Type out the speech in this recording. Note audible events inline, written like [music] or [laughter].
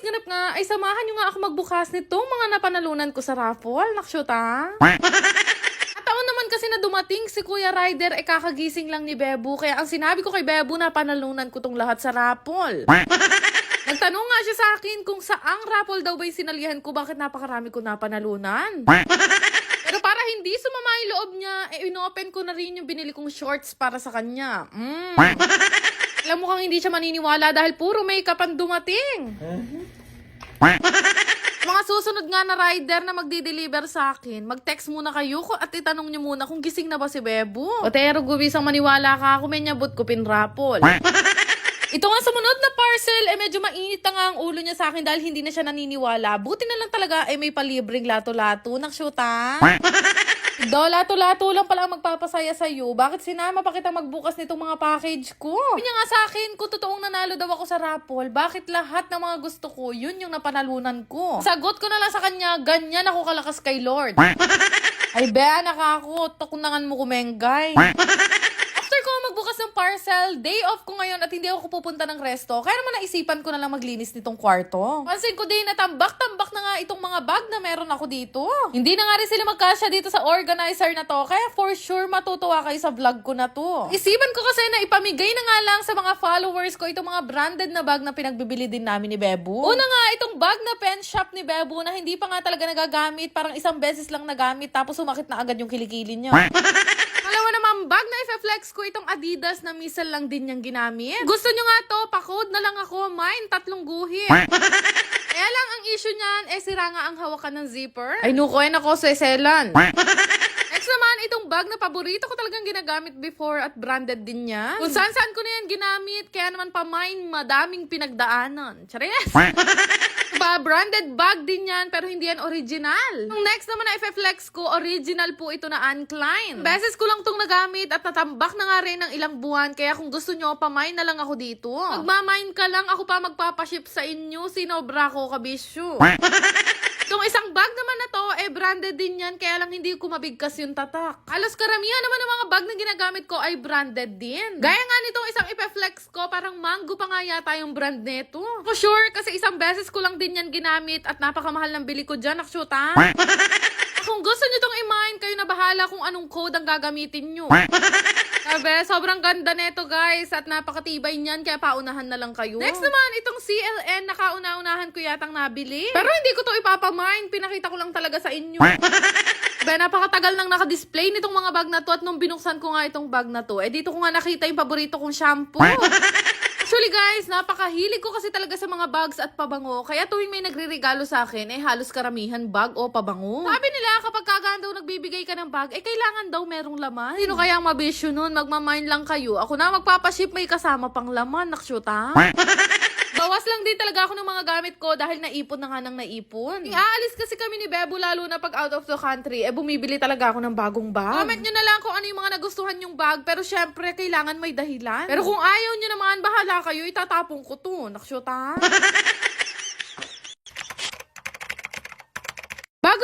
guys, ganap nga, ay samahan nyo nga ako magbukas nitong mga napanalunan ko sa raffle. Nakshoot ah. [laughs] At taon naman kasi na dumating si Kuya Ryder, eh kakagising lang ni Bebu. Kaya ang sinabi ko kay Bebu na panalunan ko tong lahat sa raffle. [laughs] Nagtanong nga siya sa akin kung saang raffle daw ba yung sinalihan ko, bakit napakarami ko napanalunan. [laughs] Pero para hindi sumama yung loob niya, eh inopen ko na rin yung binili kong shorts para sa kanya. Mm. Alam mo kang hindi siya maniniwala dahil puro makeup ang dumating. [laughs] Mga susunod nga na rider na magdi-deliver sa akin, mag-text muna kayo ko at itanong niyo muna kung gising na ba si Bebo. O tero gubisang maniwala ka, kumenya-but ko pinrapol. [laughs] Ito nga sumunod na parcel, eh medyo mainit na nga ang ulo niya sa akin dahil hindi na siya naniniwala. Buti na lang talaga, eh may palibreng lato-lato. Nakshuta. [laughs] Do, lato-lato lang pala ang magpapasaya sa'yo. Bakit sinama pa kita magbukas nitong mga package ko? Niya nga sa akin, kung totoong nanalo daw ako sa raffle, bakit lahat ng mga gusto ko, yun yung napanalunan ko? Sagot ko na lang sa kanya, ganyan ako kalakas kay Lord. Ay, Bea, nakako, takunangan mo kumenggay. [laughs] Ng parcel, day off ko ngayon at hindi ako pupunta ng resto, kaya naman naisipan ko na lang maglinis nitong kwarto. Pansin ko din na tambak-tambak na nga itong mga bag na meron ako dito. Hindi na nga rin sila magkasya dito sa organizer na to, kaya for sure matutuwa kayo sa vlog ko na to. Isipan ko kasi na ipamigay na nga lang sa mga followers ko itong mga branded na bag na pinagbibili din namin ni Bebu. Una nga, itong bag na pen shop ni Bebu na hindi pa nga talaga nagagamit, parang isang beses lang nagamit tapos sumakit na agad yung kilikili niya. [laughs] Alam mo naman, bag na ife-flex ko itong Adidas na misal lang din niyang ginamit. Gusto nyo nga to, pakode na lang ako. Mine, tatlong guhit. [laughs] Kaya lang ang issue niyan, eh sira nga ang hawakan ng zipper. Ay, nukoy ako sa selan. [laughs] Naman, itong bag na paborito ko talagang ginagamit before at branded din niya. Kung saan saan ko na yan ginamit, kaya naman pa mine, madaming pinagdaanan. Chares! Pa, [laughs] branded bag din yan, pero hindi yan original. Yung next naman na ife-flex ko, original po ito na Anne Klein. Beses ko lang tong nagamit at natambak na nga rin ng ilang buwan, kaya kung gusto nyo, pamine na lang ako dito. Magmamine ka lang, ako pa magpapaship sa inyo, sinobra ko kabisyo. [laughs] Itong isang bag naman na to, eh branded din yan, kaya lang hindi ko mabigkas yung tatak. Halos karamihan naman ng mga bag na ginagamit ko ay branded din. Gaya nga nitong isang ipe-flex ko, parang mango pa nga yata yung brand nito. For sure, kasi isang beses ko lang din yan ginamit at napakamahal ng bili ko dyan, akshuta. Kung gusto nyo tong i-mine, kayo na bahala kung anong code ang gagamitin nyo. Sabi, sobrang ganda nito guys at napakatibay niyan kaya paunahan na lang kayo. Next naman, itong CLN nakauna-unahan ko yatang nabili. Pero hindi ko to ipapamine, pinakita ko lang talaga sa inyo. [laughs] Ba, napakatagal nang naka-display nitong mga bag na to at nung binuksan ko nga itong bag na to, eh dito ko nga nakita yung paborito kong shampoo. [laughs] Actually guys, napakahilig ko kasi talaga sa mga bags at pabango. Kaya tuwing may nagre-regalo sa akin, eh halos karamihan bag o pabango. Sabi nila, kapag kagaan daw nagbibigay ka ng bag, eh kailangan daw merong laman. Sino kaya ang mabisyo nun? Magmamine lang kayo. Ako na magpapaship, may kasama pang laman. Nakshoot ha? [laughs] Bawas lang din talaga ako ng mga gamit ko dahil naipon na nga ng naipon. Aalis kasi kami ni Bebo lalo na pag out of the country, eh bumibili talaga ako ng bagong bag. Comment nyo na lang kung ano yung mga nagustuhan yung bag, pero syempre kailangan may dahilan. Pero kung ayaw nyo naman, bahala kayo, itatapon ko to. Nakshoot [laughs] ha? Bago